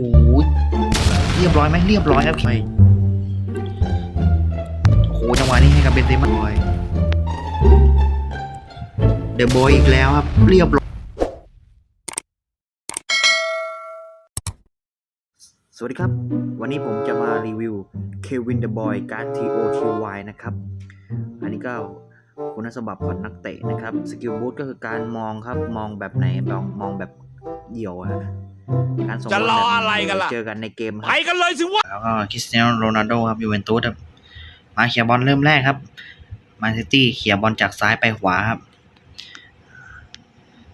โอ้ยเรียบร้อยไหมเรียบร้อยครับไม่โอ้โหจังหวะนี้ให้กับเบนเซม่าบอยเดอะบอยอีกแล้วครับ เรียบร้อย สวัสดีครับ วันนี้ผมจะมารีวิว Kevin The Boy การ์ด TOTY นะครับ อันนี้ก็คุณสมบัติของนักเตะนะครับ สกิลบูทก็คือการมองครับ มองแบบไหนมองมองแบบเดี่ยวอะ การส่งจะรอแบบอะไรกันล่ะ เจอกันในเกมคไปรับกันเลยสิวะแล้วก็คริสเตียโนโรนัลโดครับยูเวนตุสครับมาเขียร์บอลเริ่มแรกครับแมนซิตี้เขียร์บอลจากซ้ายไปขวาครับ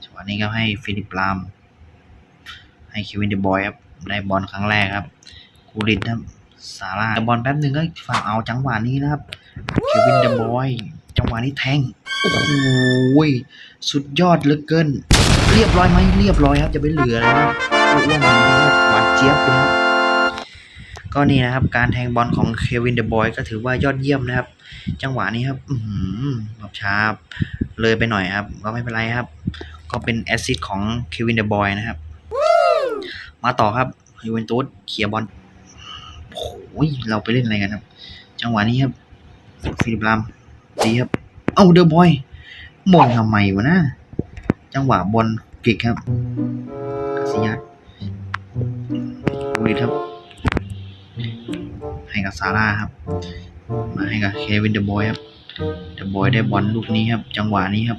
จังหวะนี้ก็ให้ฟิลิปลาม ให้เควินเดบอยครับได้บอลครั้งแรกครับกูรินครับซาร่าบอลแป๊บหนึ่งก็ฝั่งเอาจังหวะนี้นะครับเควินเดบอยจังหวะนี้แทงโอ้โหสุดยอดเหลือเกิน เรียบร้อยไหมเรียบร้อยครับจะไปเหลือแล้วอ้ว่างนี้ครับหวานเจี๊ยบเลยครับก็นี่นะครับการแทงบอลของเควินเดอะบอยก็ถือว่ายอดเยี่ยมนะครับ จังหวะนี้ครับอือหือแบบช้าบเลยไปหน่อยครับ ก็ไม่เป็นไรครับ ก็เป็นแอสซิสของเควินเดอะบอยนะครับ มาต่อครับยูเวนตุสเคลียบอลโอ้ยเราไปเล่นอะไรกันครับ จังหวะนี้ครับฟิลิปลามดีครับ เอ้าเดอะบอยมงทำไมวะนะ จังหวะบอลกิกครับกาซิยัสดูดิครับ ให้กับซาร่าครับ มาให้กับเควินเดอะบอยครับเดอะบอยได้บอลลูกนี้ครับ จังหวะนี้ครับ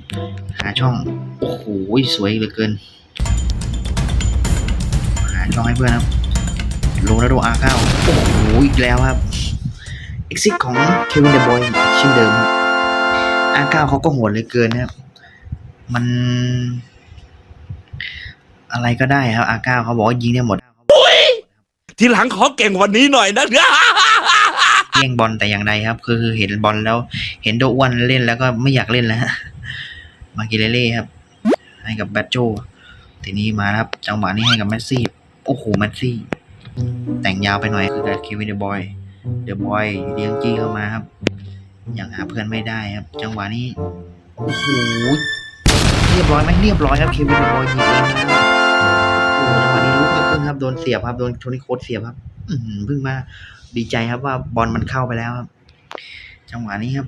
หาช่อง โอ้โห สวยเหลือเกิน หาช่องให้เพื่อนครับโรนัลโดอาร์เก้าโอ้โห อีกแล้วครับเอ็กซิสของเควินเดอะบอยเช่นเดิมครับอาร์เก้าเขาก็โหดเหลือเกินนะครับ มัน อะไรก็ได้ครับอาร์เก้าเขาบอกว่ายิงได้หมดทีหลังขอเก่งวันนี้หน่อยนะเลี่ยงบอลแต่อย่างใดครับ คือคือเห็นบอลแล้ว เห็นโดอ้วนเล่นแล้วก็ไม่อยากเล่นแล้วฮะมากิเลเล่ครับ ให้กับแบตโจทีนี้มาครับจังหวะนี้ให้กับแมสซี่โอ้โหแมสซี่ แต่งยาวไปหน่อยคือกับเควินเดอะบอยเดอะบอยเลี้ยงจี้เข้ามาครับยังหาเพื่อนไม่ได้ครับ จังหวะนี้โอ้โห เรียบร้อยไหมเรียบร้อยครับเควินเดอะบอยยิงเองนะครับโอ้โหจังหวะนี้ลุกไม่ขึ้นครับโดนเสียบครับโดนโทนี่โคตเสียบครับอือหือเพิ่งมาดีใจครับว่าบอลมันเข้าไปแล้วครับ จังหวะนี้ครับ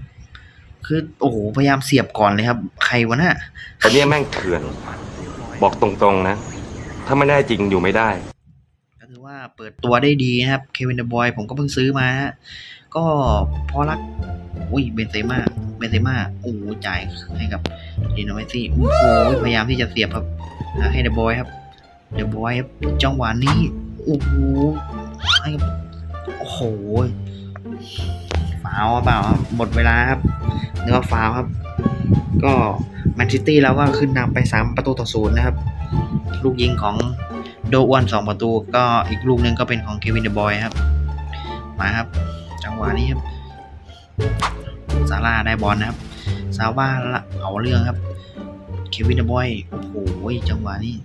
คือโอ้โหพยายามเสียบก่อนเลยครับ ใครวะน่ะอันเนี้ยแม่งเถื่อน บอกตรงๆนะ ถ้าไม่ได้จริงอยู่ไม่ได้ก็ถือว่าเปิดตัวได้ดีนะครับ เควินเดบอยผมก็เพิ่งซื้อมาฮะ ก็พอรัก อุ้ยเบนเซม่าเบนเซม่าโอ้จ่ายให้กับดิโนเมซี่โอ้โหพยายามที่จะเสียบครับให้เดบอยครับเดบอยครับจังหวะนี้โอ้โหให้กับโอ้โหฟาว์เปล่าครับหมดเวลาครับเนื้อฟาว์ครับ ก็แมนซิตี้แล้วก็ขึ้นนำไปสามประตูต่อศูนย์นะครับ ลูกยิงของโดอ้วนสองประตู ก็อีกลูกหนึ่งก็เป็นของเควินเดอะบอยครับ มาครับ จังหวะนี้ครับซาร่าได้บอลนะครับซาร่าละเอาเรื่องครับเควินเดอะบอยโอ้โหจังหวะนี้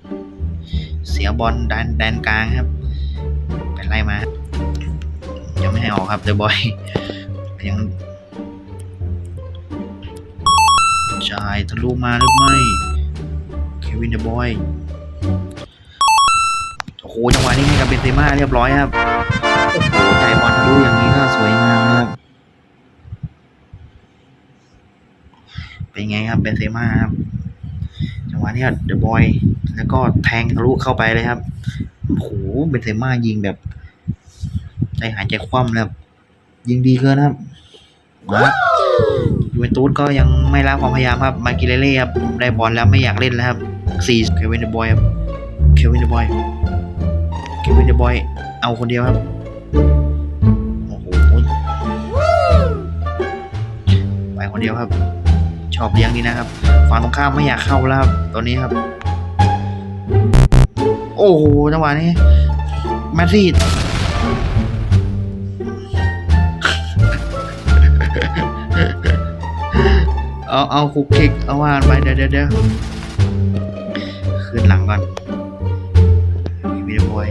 เสียบอลแดนแดนกลางครับเป็นไรมายังไม่ให้ออกครับเดอะบอยยังจ่ายทะลุมาหรือไม่เควินเดอะบอยโอ้โหจังหวะนี้ให้กับเบนเซม่าเรียบร้อยครับ โอ้โหใจบอลทะลุอย่างนี้ก็สวยงามนะครับ เป็นไงครับเบนเซม่าครับ จังหวะนี้เดอะบอยแล้วก็แทงทะลุเข้าไปเลยครับโอ้โหเบนเซม่ายิงแบบใจหายใจคว่ำเลยครับยิงดีเกินครับมาครับยูเวนตุสก็ยังไม่ละความพยายามครับ มากิเลเล่ครับได้บอลแล้วไม่อยากเล่นแล้วครับสี่เควินเดอะบอยครับ เควินเดอะบอย เควินเดอะบอย เอาคนเดียวครับ โอ้โหไปคนเดียวครับ ชอบเลี้ยงดีนะครับฝั่งตรงข้ามไม่อยากเข้าแล้วครับตอนนี้ครับ โอ้โหจังหวะนี้แมสซี่เอาเอาคุกคิกเอาว่านไปเดี๋ยวเดี๋ยวขึ้นหลังก่อนมีดบอย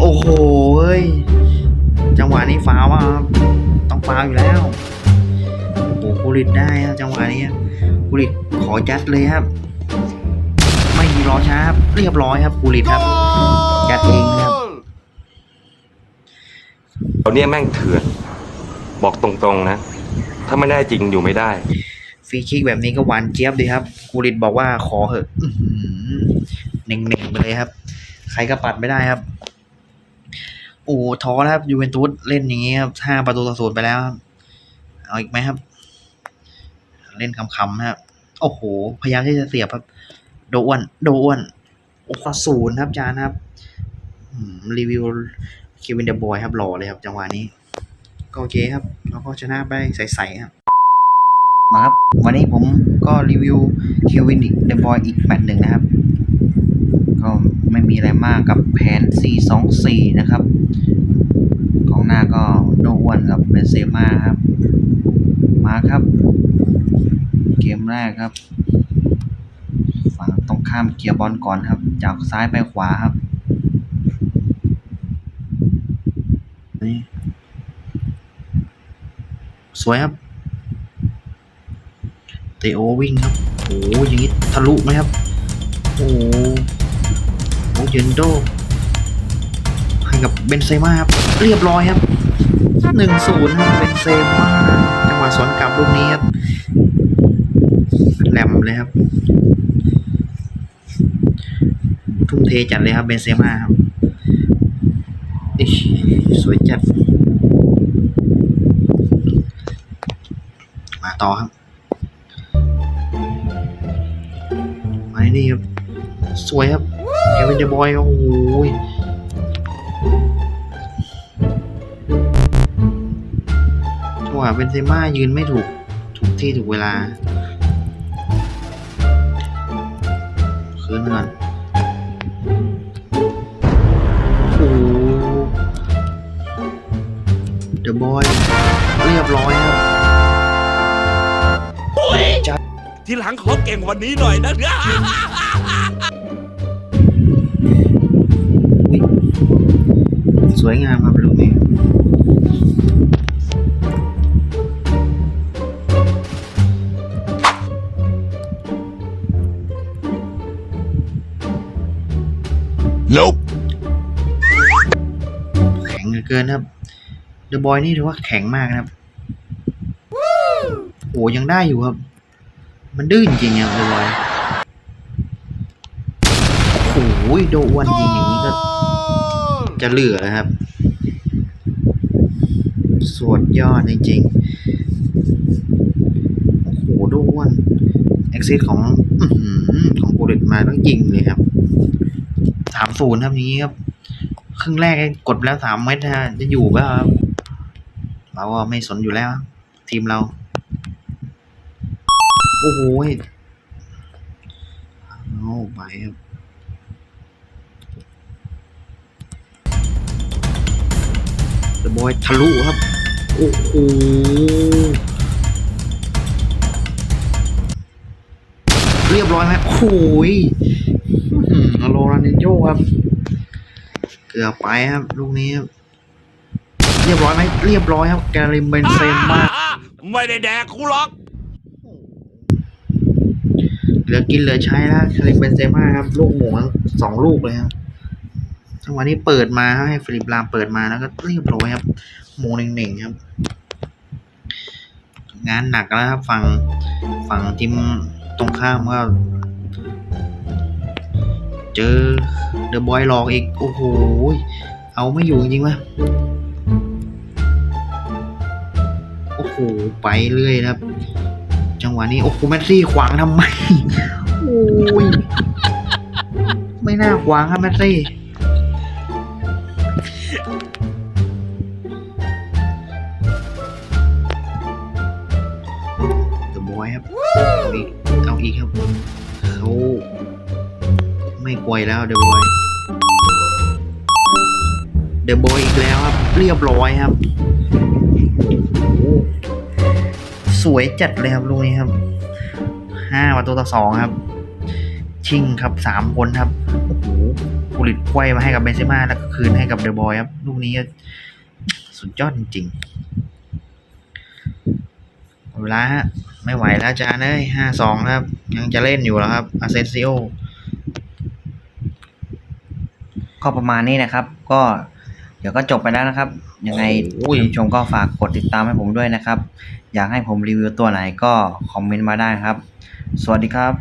โอ้โหเอ้ย จังหวะนี้ฟาวล์ป่ะครับ ต้องฟาวล์อยู่แล้ว โอ้โหกุลิตได้ครับจังหวะนี้กุลิตขอยัดเลยครับ ไม่มีรอช้าครับเรียบร้อยครับกุลิตครับจัดเองนะครับเราเนี่ยแม่งเถื่อน บอกตรงๆนะ ถ้าไม่ได้จริงอยู่ไม่ได้ ฟรีคิกแบบนี้ก็หวานเจี๊ยบดีครับกูริตบอกว่าขอเหอะอื้อหือเน่งๆไปเลยครับ ใครก็ปัดไม่ได้ครับ โอ้ท้อแล้วครับยูเวนตุสเล่นอย่างนี้ครับห้าประตูต่อศูนย์ไปแล้วครับเอาอีกไหมครับ เล่นคำๆนะครับโอ้โห พยายามที่จะเสียบครับ โดอ้วนโดอ้วนโอ้โหศูนย์ครับจานครับรีวิวคิวินเดบอยครับหล่อเลยครับจังหวะนี้ ก็โอเคครับเราก็ชนะไปใสๆครับมาครับ วันนี้ผมก็รีวิวคิวินเดบอยอีกแมตช์หนึ่งนะครับ ไม่มีอะไรมากกับแผน 4-2-4 นะครับกองหน้าก็โดอ้วนกับเบนเซม่าครับ มาครับ เกมแรกครับ ฝั่งตรงข้ามเกียร์บอลก่อนครับ จากซ้ายไปขวาครับนี่สวยครับ เตโอวิ่งครับ โอ้ยอย่างนี้ทะลุไหมครับ โอ้ โอเยนโดให้กับเบนเซม่าครับเรียบร้อยครับหนึ่งศูนย์ครับเบนเซม่าจังหวะสวนกลับลูกนี้ครับแหลมเลยครับ ทุ่มเทจัดเลยครับเบนเซม่าครับอิ๊ยสวยจัด มาต่อครับมานี่ครับ สวยครับ เควินเดบอยโอ้โหยจังหวะเบนเซม่ายืนไม่ถูก ถูกที่ถูกเวลา คืนก่อนโอ้เดอะบอย เรียบร้อยครับทีหลังขอเก่งกวันนี้หน่อยนะ วยงามครับลูกนี้ Nope แข็งเหลือเกินครับเดอะบอยนี่ถือว่าแข็งมากนะครับโอ้ยังได้อยู่ครับ มันดื้อจริงๆครับเดอะบอยโอ้โหโดอ้วนยิงอย่างนี้ก็ จะเหลือนะครับ สวดยอดจริงๆ โอ้โหดอ้วนเอ็กซิสของอของโกเดตมาต้องยิงเลยครับสามศูนย์ครับอย่างนี้ครับ ครึ่งแรกกดไปแล้วสามเม็ดฮะจะอยู่ก็ครับเราก็ไม่สนอยู่แล้ว ทีมเรา โอ้โหเอาไปครับ บอยทะลุครับ โอ้โหเรียบร้อยไหมโอ้โหยอื้อหือโรนันดินโยครับ เกือบไปครับ ลูกนี้ครับเรียบร้อยไหมเรียบร้อยครับ แกริมเบนเซม่าไม่ได้แดกกูหรอกเหลือกินเหลือใช้แล้วคาริมเบนเซม่าครับ ลูกหมูทั้งสองลูกเลยครับ จังหวะนี้เปิดมาครับให้ฟิลิปลามเปิดมาแล้วก็เรียบร้อยครับหมูหนึ่งๆครับ งานหนักแล้วครับฝั่งฝั่งทีมตรงข้ามก็เจอเดอะบอยหลอกอีก โอ้โห เอาไม่อยู่จริงๆวะโอ้โห ไปเรื่อยครับ จังหวะนี้ โอ้โหแมสซี่ขวางทำไม โอ้ย ไม่น่าขวางครับแมสซี่ เดอะบอยครับเอาอีกเอาอีกครับเขาไม่ปล่อยแล้วเดอะบอยเดอะบอยอีกแล้วครับ เรียบร้อยครับ สวยจัดเลยครับลูกนี้ครับห้าประตูต่อสองครับ ชิงครับสามคนครับ โอ้โห ผลิตไขว้มาให้กับเบนเซม่าแล้วก็คืนให้กับเดอะบอยครับลูกนี้ก็สุดยอดจริงๆหมดเวลาฮะไม่ไหวแล้วอาจารย์เอ้ยห้าสองครับ ยังจะเล่นอยู่แล้วครับอาเซนซิโอก็ประมาณนี้นะครับ ก็เดี๋ยวก็จบไปแล้วนะครับ ยังไงโอ้ยคุณผู้ชมก็ฝากกดติดตามให้ผมด้วยนะครับ อยากให้ผมรีวิวตัวไหนก็คอมเมนต์มาได้ครับ สวัสดีครับ